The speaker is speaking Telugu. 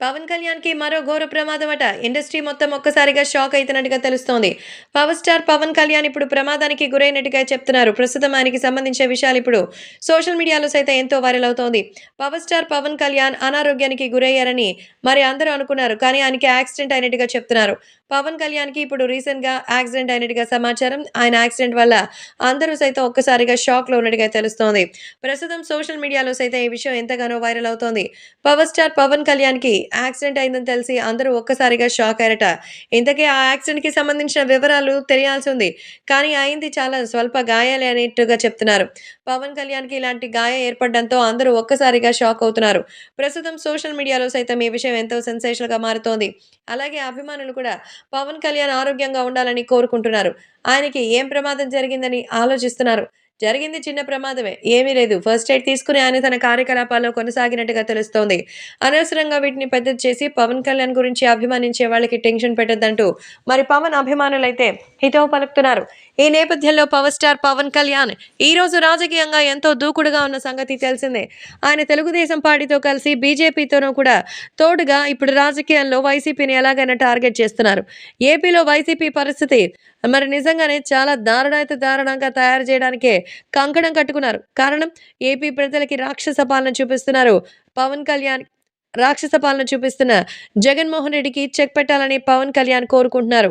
పవన్ కళ్యాణ్కి మరో ఘోర ప్రమాదం అట ఇండస్ట్రీ మొత్తం ఒక్కసారిగా షాక్ అవుతున్నట్టుగా తెలుస్తోంది. పవర్ స్టార్ పవన్ కళ్యాణ్ ఇప్పుడు ప్రమాదానికి గురైనట్టుగా చెప్తున్నారు. ప్రస్తుతం ఆయనకి సంబంధించిన విషయాలు ఇప్పుడు సోషల్ మీడియాలో సైతం ఎంతో వైరల్ అవుతోంది. పవర్ స్టార్ పవన్ కళ్యాణ్ అనారోగ్యానికి గురయ్యారని మరి అందరూ అనుకున్నారు. కానీ ఆయనకి యాక్సిడెంట్ అయినట్టుగా చెప్తున్నారు. పవన్ కళ్యాణ్కి ఇప్పుడు రీసెంట్గా యాక్సిడెంట్ అయినట్టుగా సమాచారం. ఆయన యాక్సిడెంట్ వల్ల అందరూ సైతం ఒక్కసారిగా షాక్లో ఉన్నట్టుగా తెలుస్తోంది. ప్రస్తుతం సోషల్ మీడియాలో సైతం ఈ విషయం ఎంతగానో వైరల్ అవుతోంది. పవర్ స్టార్ పవన్ కళ్యాణ్కి యాక్సిడెంట్ అయిందని తెలిసి అందరూ ఒక్కసారిగా షాక్ అయ్యారట. ఇంతకీ ఆ యాక్సిడెంట్కి సంబంధించిన వివరాలు తెలియాల్సి ఉంది. కానీ అయింది చాలా స్వల్ప గాయాలే అనేట్టుగా చెప్తున్నారు. పవన్ కళ్యాణ్కి ఇలాంటి గాయం ఏర్పడడంతో అందరూ ఒక్కసారిగా షాక్ అవుతున్నారు. ప్రస్తుతం సోషల్ మీడియాలో సైతం ఈ విషయం ఎంతో సెన్సేషనల్గా మారుతోంది. అలాగే అభిమానులు కూడా పవన్ కళ్యాణ్ ఆరోగ్యంగా ఉండాలని కోరుకుంటున్నారు. ఆయనకి ఏం ప్రమాదం జరిగిందని ఆలోచిస్తున్నారు. జరిగింది చిన్న ప్రమాదమే. ఏమీ లేదు. ఫస్ట్ ఎయిడ్ తీసుకుని ఆయన తన కార్యకలాపాల్లో కొనసాగినట్టుగా తెలుస్తోంది. అనవసరంగా వీటిని పెద్దది చేసి పవన్ కళ్యాణ్ గురించి అభిమానించే వాళ్ళకి టెన్షన్ పెట్టద్దంటూ మరి పవన్ అభిమానులైతే హితవు పలుకుతున్నారు. ఈ నేపథ్యంలో పవర్ స్టార్ పవన్ కళ్యాణ్ ఈ రోజు రాజకీయంగా ఎంతో దూకుడుగా ఉన్న సంగతి తెలిసిందే. ఆయన తెలుగుదేశం పార్టీతో కలిసి బీజేపీతోనూ కూడా తోడుగా ఇప్పుడు రాజకీయాల్లో వైసీపీని ఎలాగైనా టార్గెట్ చేస్తున్నారు. ఏపీలో వైసీపీ పరిస్థితి మరి నిజంగానే చాలా దారుణాయిత దారుణంగా తయారు చేయడానికే కంకణం కట్టుకున్నారు. కారణం ఏపీ ప్రజలకి రాక్షస పాలన చూపిస్తున్నారు. పవన్ కళ్యాణ్ రాక్షస పాలన చూపిస్తున్న జగన్మోహన్ రెడ్డికి చెక్ పెట్టాలని పవన్ కళ్యాణ్ కోరుకుంటున్నారు.